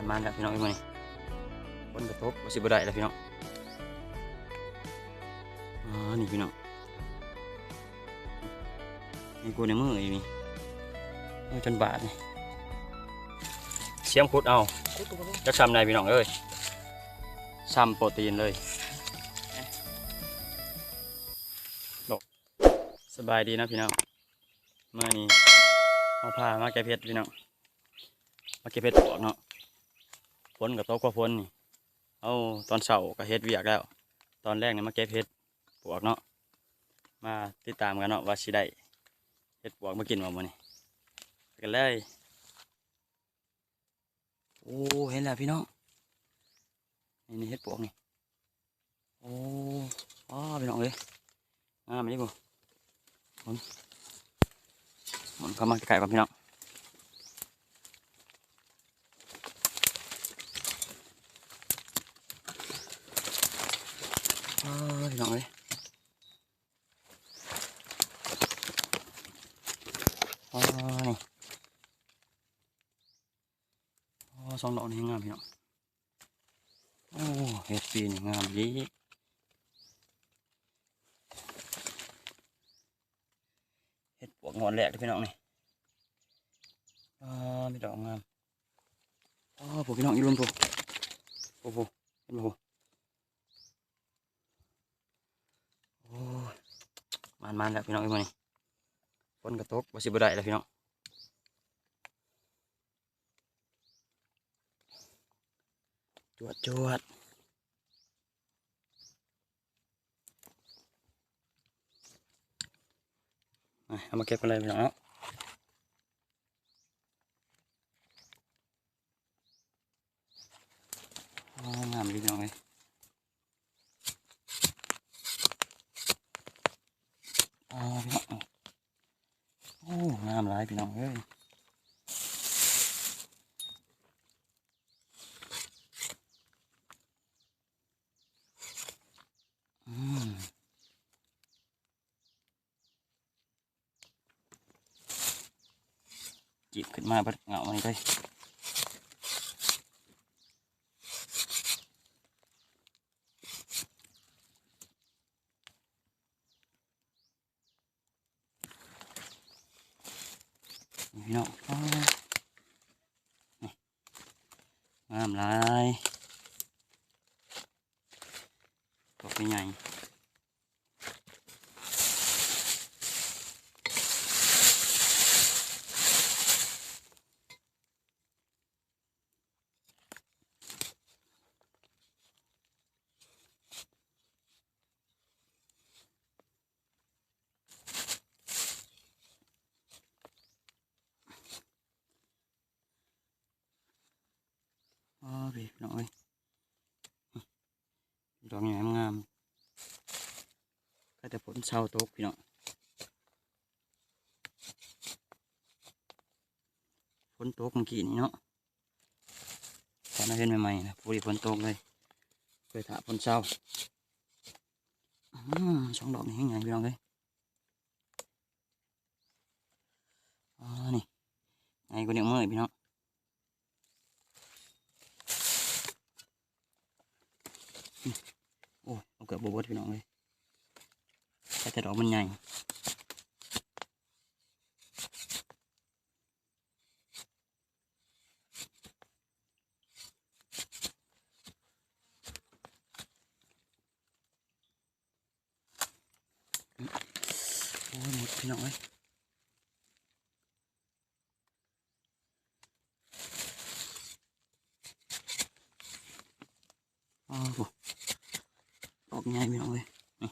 มันมันแล้วพี่น้องเอ้ยมื้อนี้ฝนกระทบบ่สิบ่ได้แล้วพี่น้องอ๋อนี่พี่น้องนี่กูในมืออีนี่มือจนบาดนี่เสียมขุดเอาจักซ้ำได้พี่น้องเอ้ยซ้ำโปรตีนเลยดอกสบายดีนะพี่น้องเมื่อนี้เอาพามาแก้เพชรพี่น้องมาแก้เพชรปวกเนาะ ฝนกับตกว่าฝนนี่เอาตอนเช้าก็เฮ็ดเวียกแล้ว ตอนแรกเนี่ยมาเก็บเฮ็ดปวกเนาะมาติดตามกันเนาะว่าสิได้เฮ็ดปวกมากินมื้อนี้ไปกันเลยโอ้เห็นแล้วพี่น้องนี่นี่เฮ็ดปวกนี่โอ้อ๋อพี่น้องเอ้ยงามนี่บ่หมุนมุนเข้ามาใกล้ๆกันพี่น้อง พี่น้องเอ้ยอ๋อนี่อ๋อสองดอกนี่งามพี่น้องโอ้เฮ็ดปีนี่งามดีเฮ็ดปวกงอนแหลกเด้อพี่น้องนี่อ๋อมีดอกงามอ๋อพวกพี่น้องอยู่รุมพวกโอ้โหเห็นบ่พวก โอ้ย มันมันแล้วพี่น้องเอ้มื้อนี้ฝนกระตกบ่สิบ่ได้แล้วพี่น้องจวดจวดมาเอามาเก็บกันเลยพี่น้องงามดีพี่น้องเอ้ย อ๋อพี่น้องโอ้งามหลาย พี่น้องเอ้ยอืมจีบขึ้นมาเบัดเหงามันเลยนี่พี่น้อ งามหลายดอกใหญ่อ๋อพี่น้องเอ้ยนี่ดอกใหญ่งามๆก็แต่ผล เศร้าตกพี่น้องฝนตกเมื่อกี้นี่เนาะตอนนั้นเห็นใหม่ๆนะพอดีฝนตกเลยเคยถาฝนเศร้าอืมสองดอกนี่ยังไงพี่น้องเอ้ยอ๋อนี่ไงกูเนี่ยเมื่อยพี่น้องโอ้เอาเกือบบวบพี่น้องเลย แต่แต่ดอกมันใหญ่โอ้ยหมดพี่น้องเลยโอ้โหดอกใหญ่พี่น้องเลยนี่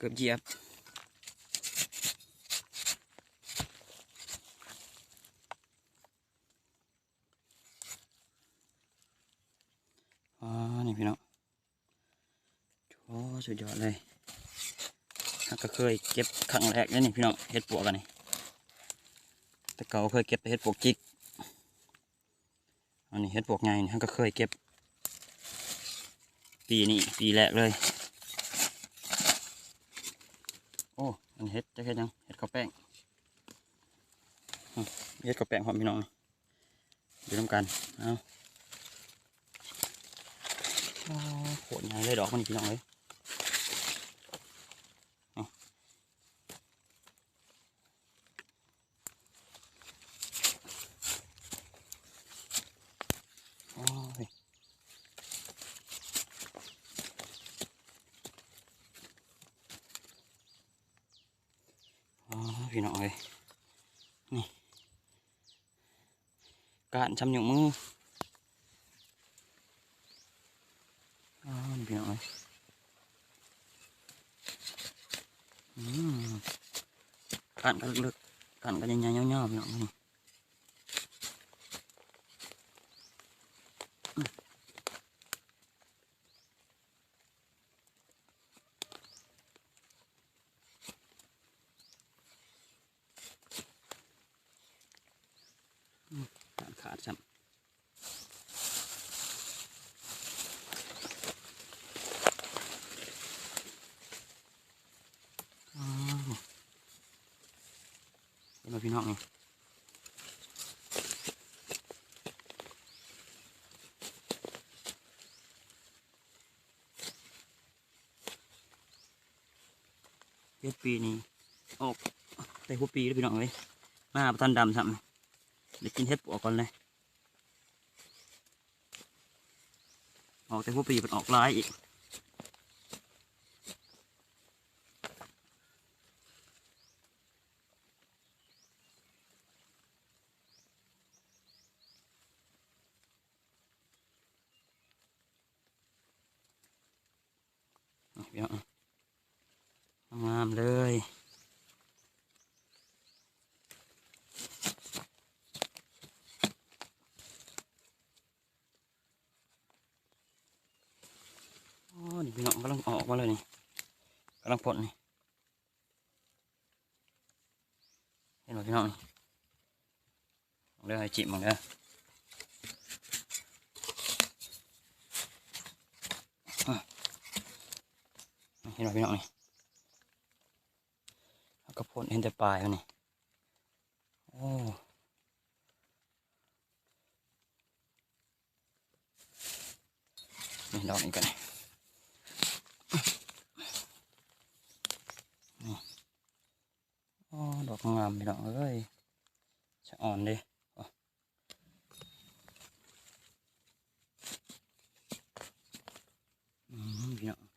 เกือบเหยียบอ่านี่พี่น้องโอ้สุดยอดเลยกก็เคยเก็บครั้งแรกนี่พี่น้องเห็ดปวกกันนี่แต่เก่าเคยเก็บเห็ดปวกจิกอันนี้เห็ดปวกไงนี่าก็เคยเก็บ ปีนี้ปีแรกเลย โอันเห็ดจะเห็ดยังเห็ดข้าวแป้งเฮ็ดข้าวแป้งหอมพี่น้องนี่อยู่ร่วมกันเอาอ๋อโคตรใหญ่เลยดอกมันพี่น้องเลยเอาโอ้ย อ๋อ พี่น้องเลยนี่การชำหยุงมืออ๋อนี่พี่น้องเลยอืมการกันลึกๆการกันใหญ่ๆยาวๆพี่น้องนี่อืมการขาดซ้ำอ๋อเห็ นไหมพี่น้องนี่เจ็ดปีนี้ออกแต่หัวปีแล้วพี่น้องเลยมาประทันดำซ้ำเดี๋ยวกินเห็ดปวกก่อนเลยออกแต่หัวปีมันออกลายอีก พี่น้องงามเลยโอ้นี่พี่น้องกำลังออกมาเลยนี่กำลังพ่นนี่เห็นไหมพี่น้องนี่เอาเดี๋ยวให้จิบมันเด้ออะเห็ นไหมพี่น้องนี่แล้วก็พ่นเห็นแต่ปลายมันนี่โอ้นี่ดอกนี้กันนี่โอ๋อดอกงามพี่น้องเอ้ยจะอ่อนดิอืมพี่น้อง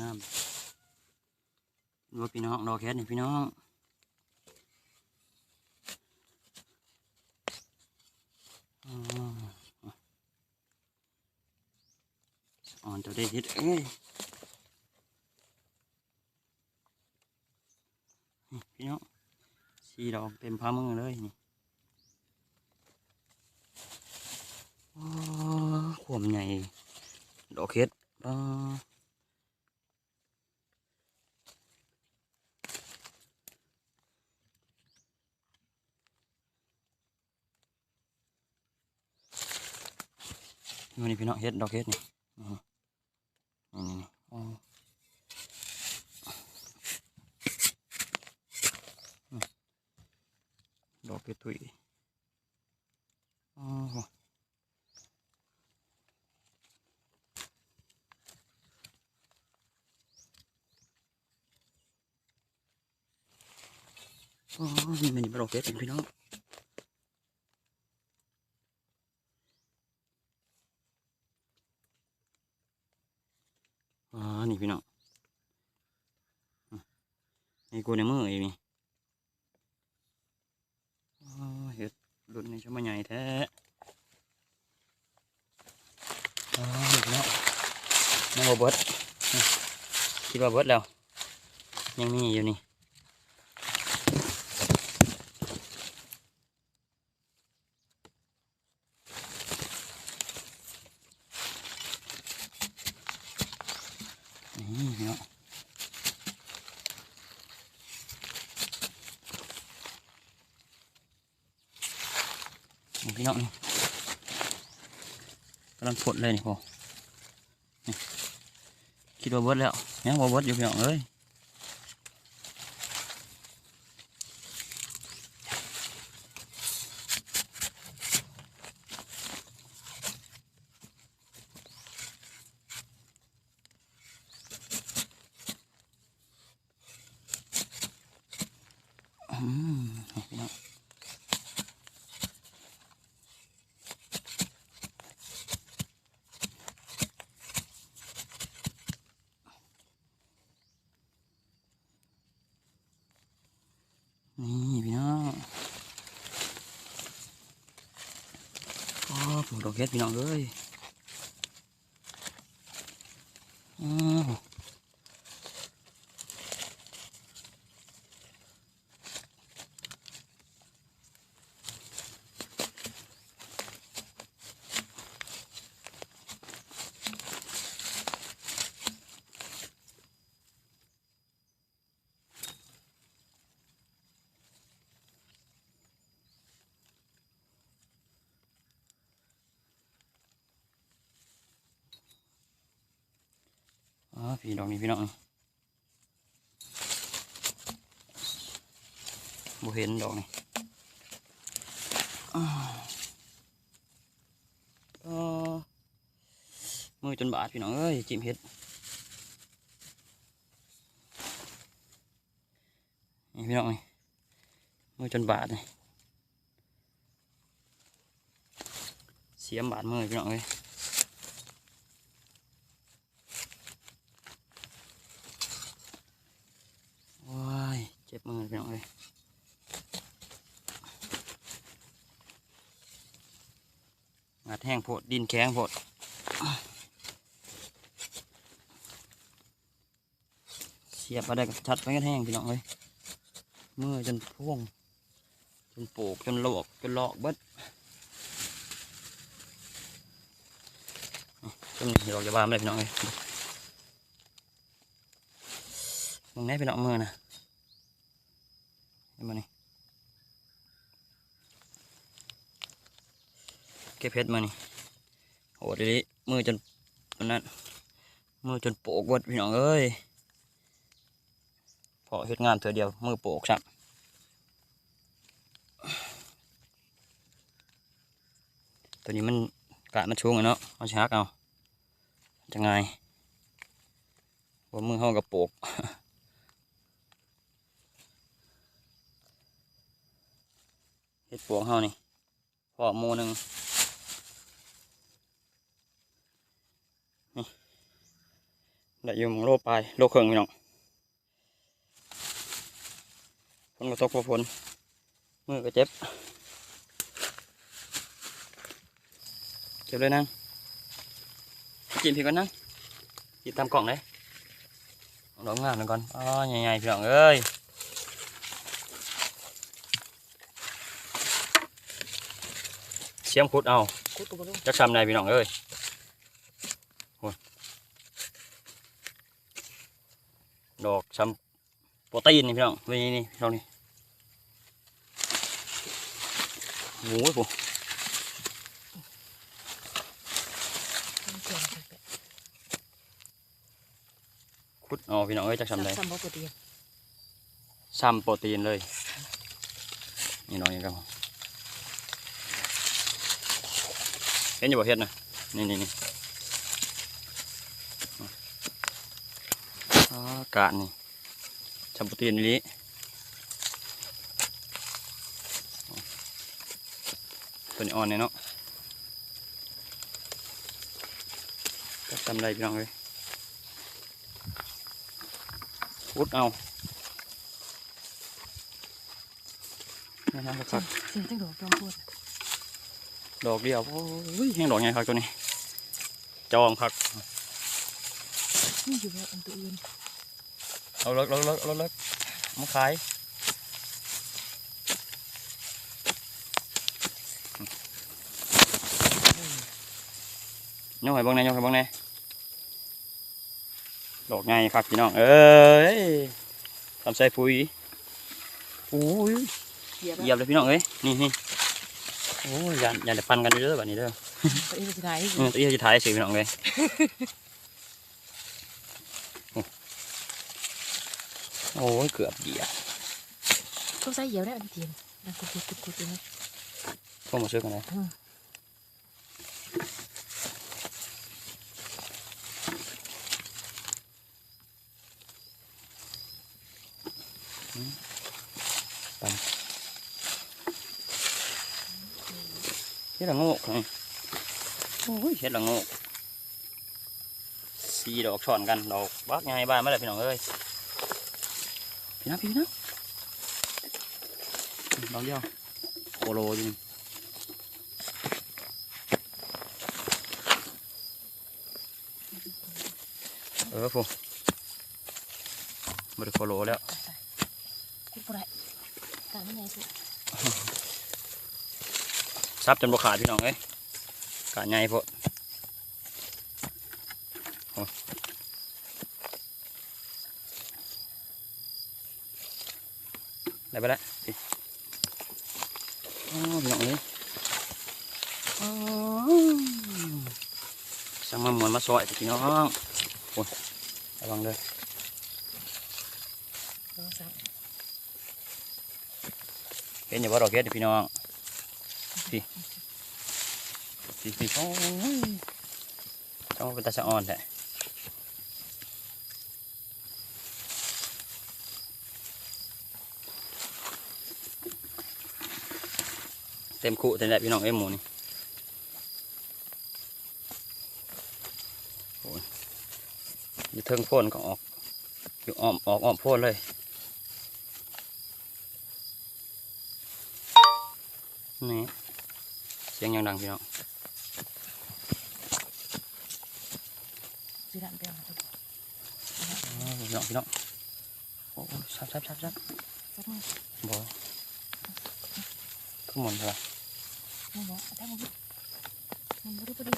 งามดูว่าพี่น้องดอกแคทนี่พี่น้องอ๋ออ่อนตัวได้ทิศเอ้ยพี่น้องสีดอกเต็มพามือเลยนี่อ๋อขวมใหญ่ดอกเห็ด อ๋อนี่พี่น้องเห็ดดอกเห็ดนี่นี่นี่นี่อ๋ออืมดอกเห็ดถุยอ๋ออ๋อนี่มันดอกเห็ดเองพี่น้อง อ่านี่พี่น้องอะนี่กูในมือเองนี่อ๋อเห็ดรุ่นนี้ช่างมาใหญ่แท้อ๋อนี่พี่น้อง ยังบ่เบิดคิดว่าเบิดแล้ว ยังมีอยู่นี่นี่พี่น้องนี่พี่น้องนี่กำลังผดเลยนี่พอ คิดว่าเบิดแล้วยังว่าเบิดอยู่พี่น้องเอ้ยอืมนี่พี่น้อง นี่พี่น้องอ๋อปลูกดอก เห็ดพี่น้องเอ้ยอ้าว อ๋อพี่ดอกนี้พี่น้องบ่เห็นดอกนี่อ้าวอ๋อมือจนบาดพี่น้องเอ้ยจิ้มเห็ดนี่พี่น้องนี่มือจนบาดนี่เสียมบาดมือพี่น้องเอ้ย ว้ายเจ็ บมือพี่น้องเลยงัดแห้งโพดดินแข็งโพดเสียบมาได้ก็ชัดไปกันแห้งพี่น้องเลยมือจนพ่วง จนปลูกจนลกจนลอกเบิดจนเราจะบาไม่ได้พี่น้องเลยมึงแน่พี่น้องมือนะ เห็นไหมนี่เก็บเพชรมานี่โหดเลยมือจนมันนั้นมือจนโปกเวดพี่น้องเอ้ยพอเฮ็ดงานเถื่อเดียวมือโปกครับตัวนี้มันกะมันช่วงอะเนาะเอาชักเอาจะไงว่ามือเขากับโปก เห็ดปวงเฮานี่พอหมูหนึ่งนี่ได้อยู่มงโลปลายโลเครื่องพี่น้องฝนก็ตกพอฝนมือก็เจ็บเจ็บเลยนั่งกินพี่ก่อนนั่งกินตามกล่องเลยเอาดอกงามหน่อยก่อนอ๋อใหญ่ๆพี่น้องเอ้ย สียมขุดเอาคุดตัวลูกจักทำได้พี่น้องเอ้ยโอ้ยดอกช้ำโปรตีนนี่พี่น้องนี่นี่พี่น้องนี่โอ้ยผมเสียงไปขุดเอาพี่น้องเอ้ยจักทำได้ซ้ำบ่ตัวเดียวซ้ำโปรตีนเลยนี่น้องนี่ครับผม เห็นอยู่บ่เฮ็ดนะนี่นี่นี่อ๋อกาดนี่ซ้ำโปรตีนนี่ตัวนี้อ่อนเนี่ยเนาะจักทำได้พี่น้องเลยขุดเอานี่นะคเสีรัยบงเสียงจังดอกจอมพูด ดอกเดียวโอ้ยแห้งดอกไงครับตัวนี้ จองผักนี่อยู่ว่าอันตัวอื่นเอาเลิกเลิกเลิกเลิกเลิกมาขายย่องให้เบ้างแหน่ย่องให้เบ้างแหน่ดอกไงครับพี่น้อง เอ้ยทำใส่ปุ๋ยโอ้ยเหยียบเหยียบเลยพี่น้องเอ้ยนี่นี่ โอ้ยยันยันจะพันกันเยอะแบบนี้เด้อตัวอจะถ่ายอืมตัวอจะถ่ายสีน้องเลยโอ้ยเกือบเดียก็ใส่เหี่ยวได้อันเทียนนะกูกูกูกูนะพวกมาซื้อกันนะอืม เฮ็ดละโงกนี่โอ้ยเฮ็ดละโงกสีดอกช่อนกันดอกบักใหญ่บ้านไมาเลยพี่น้องเอ้ยพี่น้องพี่น้องดอกเดียวโคโลอยู่นี่เออฟูบริโคโลแล้วกุดกุดได้กางไม่ใหญ่สุด ซับจนบ่ขาดพี่น้องเอ้ยกาใหญ่พออ้ได้ไปแล้วพี่อ๋อพี่น้องเอ้ยสั่งมามวนมาซอยพี่น้องโอ้ยระวังเลยลอเห็นอยู่ว่าดอกเฮ็ดพี่น้อง พี่พี่พี่โอ้ยต้องเป็นตาสะอ่อนแท้เต็มคู่เต็มแหละพี่น้องเอ้หมูนี่โอ้ยอยู่เทิงพ่นก็ออกอยู่อ้อมออกอ้อมพ่นเลยนี่ เสียงยังดังพี่น้องสีดำเปรี้ยวนะกุดอ๋อพี่น้องพี่น้องโอ้ยซับซับซับซับซับมือบ่ขึ้นหมดเลยมือบอกเอาได้มือมันไม่ได้พอดี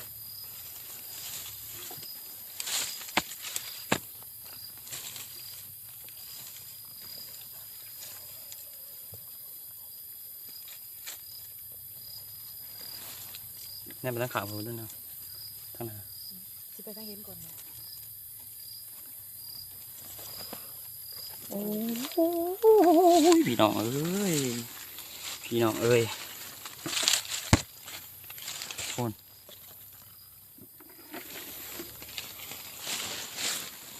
นี่เป็นตั้งข่าวผมด้วยนะทั้งนั้นสิไปตั้งเห็นก่อนนะโอ้ยพี่น้องเอ้ยพี่น้องเอ้ยคน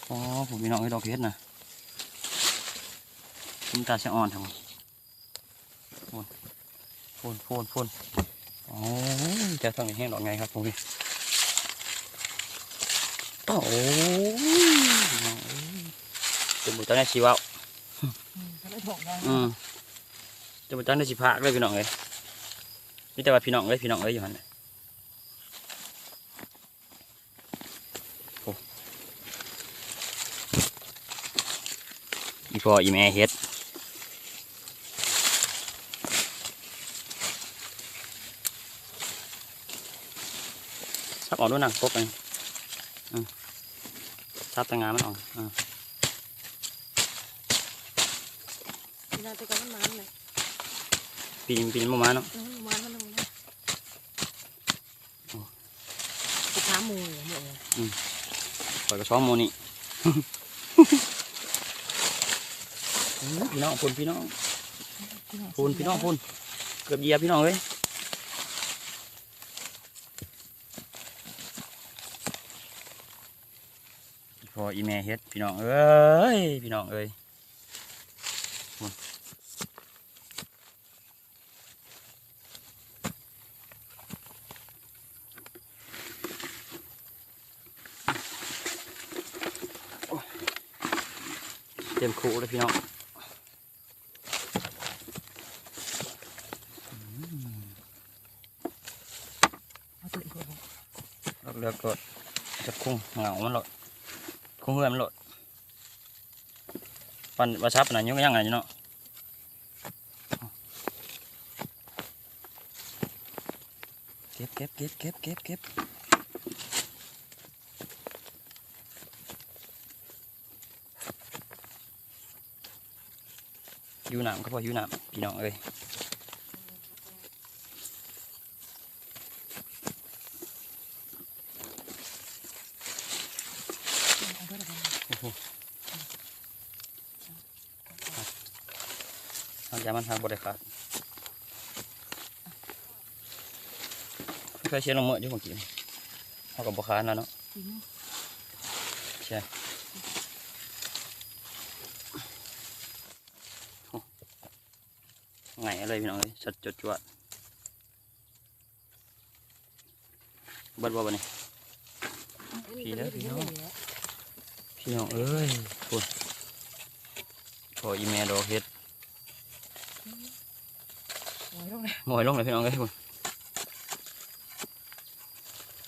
อ๋อผมพี่น้องเอ้ยดอกเห็ดนะคุณตาเสียอ่อนทำไมโฟนโฟนโฟนโฟน อ๋อจะทำอย่างแห้งดอกไงครับผมพี่โอ้ยพี่น้องเอ้ยเป็นบุตรในชีวะอืมเขาเลยบอกได้อืมจะมาจังได้สิพากเลยพี่น้องเลยนี่แต่ว่าพี่น้องเลยพี่น้องเลยอยู่หันน่ะโอ้อีพ่ออีแม่เฮ็ด ซับออกด้วยหนังพกเลยอืมซับแตงงานมันออกอ่าเวลาไปกับมันมันเลยปีนปีนมามาเนาะเออมันมันมันมันไปถามหมูเหรอหมูเหรอปล่อยกระซ้อมโมนี่พี่น้องพูนพี่น้องพูนพี่น้องพูนเกือบเหยียบพี่น้องเลยพ ออีแม่เฮ็ดพี่น้องเอ้ยพี่น้องเอ้ยพูนเต็มคูเลยพี่น้องเอาตัวอีกคนเราเลือกกดจะคุ้งเหงามันโหลด คุ้งเฮือนมันโหลดปันวาชับปานนันยุ่งยังไงอยู่เนาะเก็บเก็บเก็บเก็บเก็บเก็บอยู่น้ำก็พออยู่น้ำพี่น้องเอ้ย เอาด้วยละกัน โอ้โห ทางยามันทางบริขาดไม่เคยเชียร์ลงมืออยู่เมื่อกี้เขากับบคานแล้วเนาะจริงใช่โอ้ไงอะไรพี่น้องเลยชัดจดจวดเบิดบ่บันนี้พี่แล้วพี่น้องพี่น้องเอ้ยพูดพออีเมลดอกเฮ็ด โอ้ยลงเลยหมอยลงเลยพี่น้องเอ้ยพูด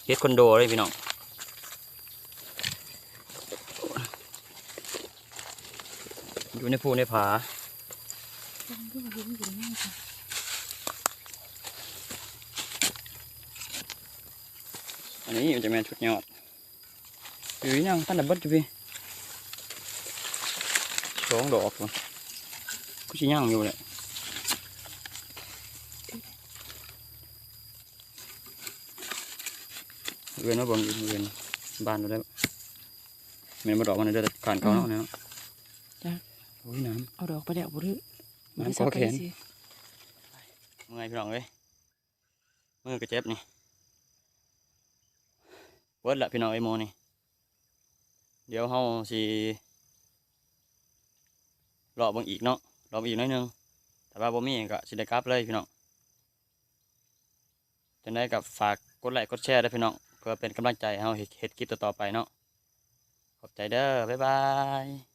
เฮ็ดคอนโดเลยพี่น้องอยู่ในภูในผาอันนี้มันจะเป็นชุดยอดอยู่ยังท่านดับเบิลอยู่พี่สองดอกพุ่นกูชิย่างอยู่เลย เวียนว่าบังอยู่เวียนบ้านเราได้บ่แมันมาดอกมันได้แต่ผ่านเขาเนาะเนาะโอ้ยน้เอาดอกไปแล้วบุรื้อำน้ำก็แขนเมื่อยพี่น้องเอ้ยมือกระเจ็บนี่เวิร์ดละพี่น้องไอ้โมนี่เดี๋ยวเฮาสิรอเบิ่งอีกเนาะรอเบิ่งอีกหน้อยหนึงแต่ว่าบ่มีก็สิได้กลับเลยพี่น้องจังได๋ก็ฝากกดไลค์กดแชร์ด้วยพี่น้อง เพื่อเป็นกำลังใจให้เฮาเฮ็ดคลิปต่อๆไปเนาะขอบใจเด้อบ๊ายบาย